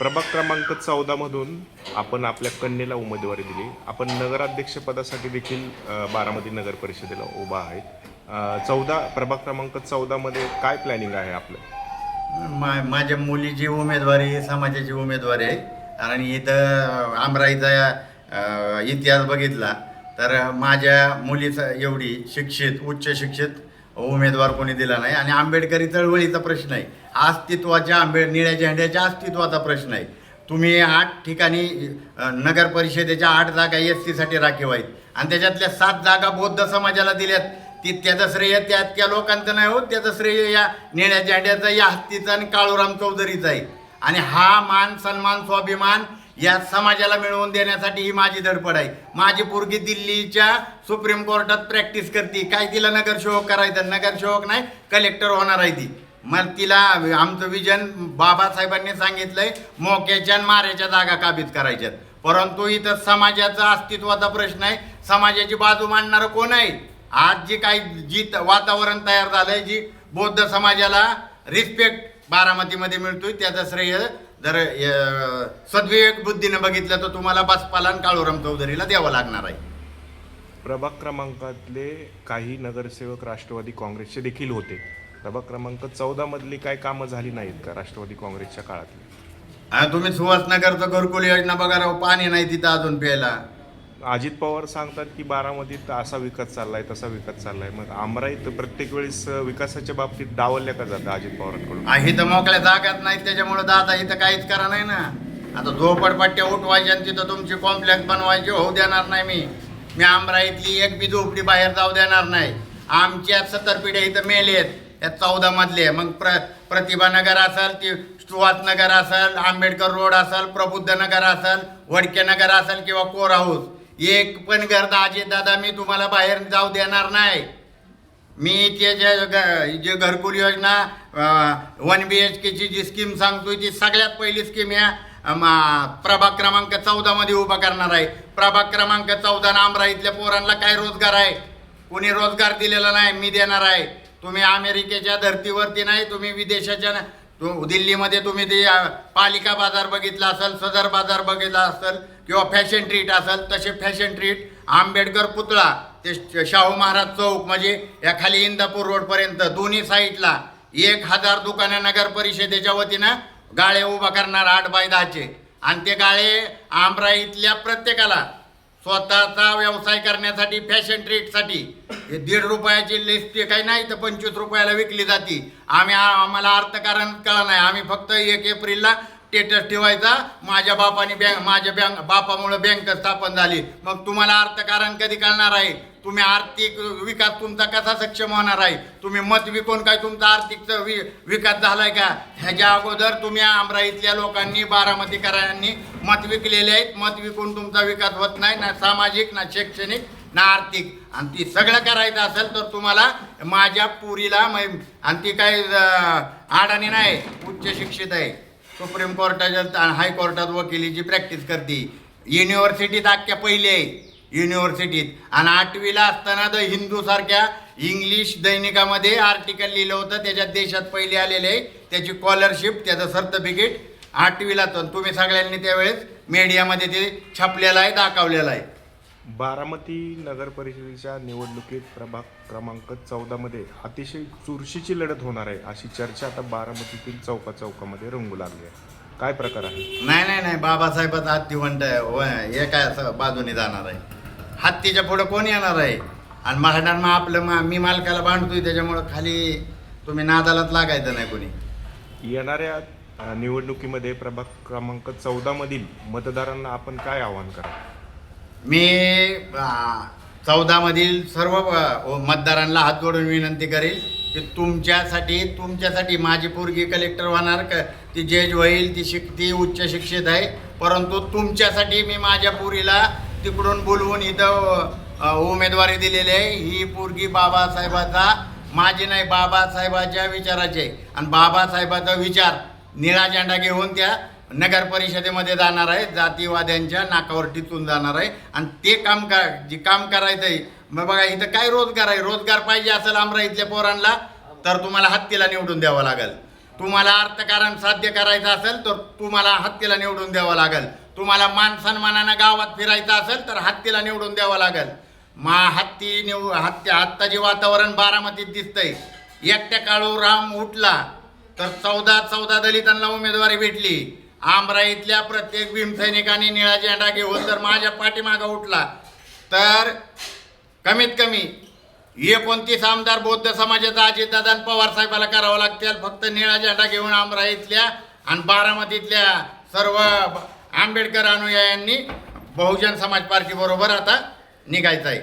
प्रभाग क्रमांक चौदामधून आपण आपल्या कन्येला उमेदवारी दिली. आपण नगराध्यक्षपदासाठी देखील बारामती नगर परिषदेला उभा आहे चौदा प्रभाग क्रमांक चौदामध्ये काय प्लॅनिंग आहे आपलं? मा माझ्या मुलीची उमेदवारी समाजाची उमेदवारी आहे. आणि इथं आमराईचा इतिहास बघितला. तर माझ्या मुलीचा एवढी शिक्षित उच्च शिक्षित उमेदवार कोणी दिला नाही. आणि आंबेडकरी चळवळीचा प्रश्न आहे. अस्तित्वाच्या आंबे निळ्या झेंड्याच्या अस्तित्वाचा प्रश्न आहे. तुम्ही आठ ठिकाणी नगर परिषदेच्या आठ जागा एस सीसाठी राखीव आहेत आणि त्याच्यातल्या सात जागा बौद्ध समाजाला दिल्यात. ती त्याचं श्रेय त्या त्या लोकांचं नाही होत. त्याचं श्रेय या निळ्या झेंड्याचं या हत्तीचं आणि काळूराम चौधरीचं आहे. आणि हा मान सन्मान स्वाभिमान या समाजाला मिळवून देण्यासाठी ही माझी धडपड आहे. माझी पोरगी दिल्लीच्या सुप्रीम कोर्टात प्रॅक्टिस करते. काय तिला नगरसेवक करायचं? नगरसेवक नाही कलेक्टर होणार आहे ती. मग तिला आमचं विजन बाबासाहेबांनी सांगितलंय मोक्याच्या आणि माऱ्याच्या जागा काबीज करायच्यात. परंतु इथं समाजाचा अस्तित्वाचा प्रश्न आहे. समाजाची बाजू मांडणारं कोण आहे? आज जी काही जी त- वातावरण तयार झालंय जी बौद्ध समाजाला रिस्पेक्ट बारामतीमध्ये मिळतोय त्याचं श्रेय जर सद्विवेक बुद्धीनं बघितलं तर तुम्हाला बसपाला आणि काळूराम चौधरीला द्यावं लागणार आहे. प्रभाग क्रमांकातले काही नगरसेवक राष्ट्रवादी काँग्रेसचे देखील होते. प्रभाग क्रमांक चौदामधली काय कामं झाली नाहीत का राष्ट्रवादी काँग्रेसच्या काळातली? तुम्ही सुहासनगरचं घरकुल योजना बघा राव पाणी नाही तिथं अजून प्यायला. अजित पवार सांगतात की बारामतीत असा विकास चाललाय तसा विकास चाललाय. मग आमराईत प्रत्येक वेळेस विकासाच्या बाबतीत डावलल्या का जातं अजित पवारांकडून? आ, इथं मोकळ्या जागाच नाहीत त्याच्यामुळे दादा इथं काहीच करा नाही ना. आता झोपडपट्ट्या उठवायच्या आणि तिथं तुमची कॉम्प्लेक्स बनवायची होऊ देणार नाही मी. मी आमराईतली एक बी झोपडी बाहेर जाऊ देणार नाही. आमच्या सत्तर पिढ्या इथं मेले आहेत या चौदा मधले. मग प्र प्रतिभा नगर असेल ती सुहास नगर असेल आंबेडकर रोड असेल प्रबुद्ध नगर असेल वडके नगर असेल किंवा कोर हाऊस एक पण घर दाजी दादा मी तुम्हाला बाहेर जाऊ देणार नाही. मी ते जे जे घरकुल योजना वन बी एच केची जी स्कीम सांगतोय ती सगळ्यात पहिली स्कीम या प्रभाग क्रमांक चौदामध्ये उभा करणार आहे. प्रभाग क्रमांक चौदा आमरा इथल्या पोरांना काय रोजगार आहे? कोणी रोजगार दिलेला नाही मी देणार आहे. तुम्ही अमेरिकेच्या धर्तीवरती नाही तुम्ही विदेशाच्या दिल्लीमध्ये तुम्ही ते पालिका बाजार बघितला असेल सदर बाजार बघितला असेल किंवा फॅशन ट्रीट असेल तसे फॅशन ट्रीट आंबेडकर पुतळा ते श- शाहू महाराज चौक म्हणजे या खाली इंदापूर रोडपर्यंत दोन्ही साईडला एक हजार दुकानं नगर परिषदेच्या वतीनं गाळे उभा करणार आठ बाय दहाचे. आणि ते गाळे आमरा इथल्या प्रत्येकाला स्वतःचा व्यवसाय करण्यासाठी फॅशन ट्रीटसाठी हे दीड रुपयाची लिस्ट काही नाही तर पंचवीस रुपयाला विकली जाते. आम्ही आम्हाला अर्थकारण कळलं नाही. आम्ही फक्त एक एप्रिलला स्टेटस ठेवायचा. माझ्या बापाने बँक माझ्या बँक बापामुळं बँक स्थापन झाली. मग तुम्हाला अर्थकारण कधी कळणार आहे? तुम्ही आर्थिक विकास तुमचा कसा सक्षम होणार आहे? तुम्ही मत विकून काय तुमचा आर्थिक वि विकास झालाय का? ह्याच्या अगोदर तुम्ही आमरा इथल्या लोकांनी बारामतीकरांनी मत विकलेले आहेत. मत विकून तुमचा विकास होत नाही ना सामाजिक ना शैक्षणिक ना आर्थिक. आणि ती सगळं करायचं असेल तर तुम्हाला माझ्या पुरीला आणि ती काय अं, अडाणी नाही उच्च शिक्षित आहे. सुप्रीम कोर्टाच्या आणि हायकोर्टात वकिलीची प्रॅक्टिस करते. युनिव्हर्सिटीत अख्ख्या पहिले. आहे युनिव्हर्सिटीत आणि आठवीला असताना द हिंदूसारख्या इंग्लिश दैनिकामध्ये आर्टिकल लिहिलं होतं. त्याच्यात देशात पहिले आलेले. आहे त्याची स्कॉलरशिप त्याचं सर्टिफिकेट आठवीला तर तुम्ही सगळ्यांनी त्यावेळेस मीडियामध्ये ते छापलेलं आहे दाखवलेलं आहे. बारामती नगर परिषदेच्या निवडणुकीत प्रभाग क्रमांक चौदामध्ये अतिशय चुरशीची लढत होणार आहे अशी चर्चा आता बारामतीतील चौका चौकामध्ये रंगू लागली आहे. काय प्रकार आहे? नाही नाही नाही. बाबासाहेबाचा हत्ती म्हणत हे काय असं बाजूने जाणार आहे. हत्तीच्या पुढं कोण येणार आहे? आणि महाडान मग आपलं मा मी मालकाला बांधतोय त्याच्यामुळं खाली तुम्ही नादालाच लागायचं नाही कोणी. येणाऱ्या अ, निवडणुकीमध्ये प्रभाग क्रमांक चौदामधील मतदारांना आपण काय आवाहन करा मी चौदामधील सर्व मतदारांना हात जोडून विनंती करेल की तुमच्यासाठी तुमच्यासाठी माझी पोरगी कलेक्टर होणार क ती जज होईल ती शिक ती उच्च शिक्षित आहे. परंतु तुमच्यासाठी मी माझ्या पोरीला तिकडून बोलवून इथं उमेदवारी दिलेली आहे. ही पोरगी बाबासाहेबाचा माझी नाही बाबासाहेबाच्या विचाराची आहे. आणि बाबासाहेबाचा विचार निळा झेंडा घेऊन त्या नगर परिषदेमध्ये जाणार आहे जातीवाद्यांच्या नाकावर टिचून जाणार आहे. आणि ते काम का जे काम करायचं आहे मग बघा इथं काय रोजगार आहे? रोजगार पाहिजे असेल आमरा इथल्या पोरांना तर तुम्हाला हत्तीला निवडून द्यावं लागेल. तुम्हाला अर्थकारण साध्य करायचं असेल तर तुम्हाला हत्तीला निवडून द्यावं लागेल. तुम्हाला मान सन्मानानं गावात फिरायचं असेल तर हत्तीला निवडून द्यावं लागेल. मा हत्ती निव हत्ती आत्ताचे वातावरण बारामतीत दिसतंय. एकट्या काळू राम उठला तर चौदा चौदा दलितांना उमेदवारी भेटली. आमराईतल्या प्रत्येक भीमसैनिकाने निळा झेंडा घेऊन जर माझ्या पाठीमागं उठला तर कमीत कमी एकोणतीस आमदार बौद्ध समाजाचा अजितदादा पवार साहेबाला करावं लागतील. फक्त निळा झेंडा घेऊन आमराईतल्या आणि बारामतीतल्या सर्व आंबेडकर अनुयायांनी बहुजन समाज पार्टीबरोबर आता निघायचं आहे.